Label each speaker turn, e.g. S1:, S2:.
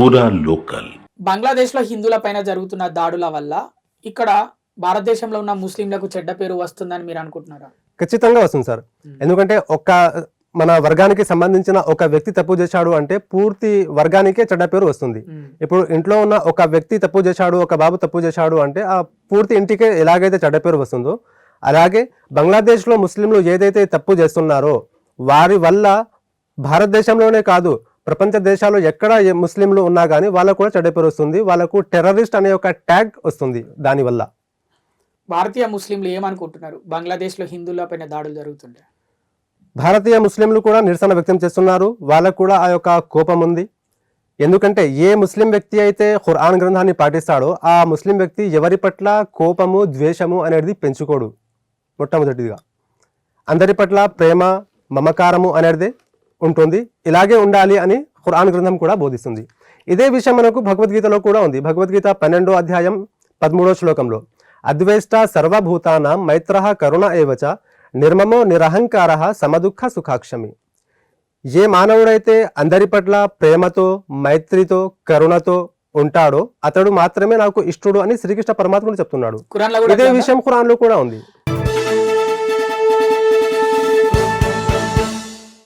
S1: పూరా లోకల్.
S2: బంగ్లాదేశ్లో హిందువుల పైన జరుగుతున్న దాడుల వల్ల ఇక్కడ భారతదేశంలో ఉన్న ముస్లింలకు చెడ్డ పేరు వస్తుందని మీరు అనుకుంటున్నారా?
S3: ఖచ్చితంగా వస్తుంది సార్. ఎందుకంటే ఒక మన వర్గానికి సంబంధించిన ఒక వ్యక్తి తప్పు చేశాడు అంటే పూర్తి వర్గానికే చెడ్డ పేరు వస్తుంది. ఇప్పుడు ఇంట్లో ఉన్న ఒక వ్యక్తి తప్పు చేశాడు ఒక బాబు తప్పు చేశాడు అంటే ఆ పూర్తి ఇంటికే ఎలాగైతే చెడ్డ పేరు వస్తుందో అలాగే బంగ్లాదేశ్లో ముస్లింలు ఏదైతే తప్పు చేస్తున్నారో వారి వల్ల భారతదేశంలోనే కాదు ప్రపంచ దేశాల్లో ఎక్కడ ముస్లింలు ఉన్నా కానీ వాళ్ళకు కూడా చెడ్డ పేరు వస్తుంది. వాళ్ళకు టెర్రరిస్ట్ అనే ఒక ట్యాగ్ వస్తుంది దానివల్ల
S2: భారతీయ ముస్లింలు ఏమనుకుంటున్నారు? బంగ్లాదేశ్లో హిందువుల పైన దాడులు జరుగుతుంటే.
S3: భారతీయ ముస్లింలు కూడా నిరసన వ్యక్తం చేస్తున్నారు. వాళ్ళకు కూడా ఆ యొక్క కోపం ఉంది. ఎందుకంటే ఏ ముస్లిం వ్యక్తి అయితే ఖురాన్ గ్రంథాన్ని పాటిస్తాడో ఆ ముస్లిం వ్యక్తి ఎవరి పట్ల కోపము ద్వేషము అనేది పెంచుకోడు మొట్టమొదటిదిగా. అందరి పట్ల ప్రేమ మమకారము అనేది ఉంటుంది. ఇలాగే ఉండాలి అని ఖురాన్ గ్రంథం కూడా బోధిస్తుంది. ఇదే విషయం మనకు భగవద్గీతలో కూడా ఉంది. భగవద్గీత పన్నెండో అధ్యాయం పదమూడో శ్లోకంలో అద్వేష్ట సర్వభూతానాం మైత్ర కరుణ ఏవచ నిర్మమో నిరహంకార సమదుఃఖ సుఖాక్షమి. ఏ మానవుడైతే అందరి పట్ల ప్రేమతో మైత్రితో కరుణతో ఉంటాడో అతడు మాత్రమే నాకు ఇష్టడు అని శ్రీకృష్ణ పరమాత్ముడు చెప్తున్నాడు.
S2: ఖురాన్లో
S3: ఇదే? విషయం ఖురాన్లో కూడా ఉంది.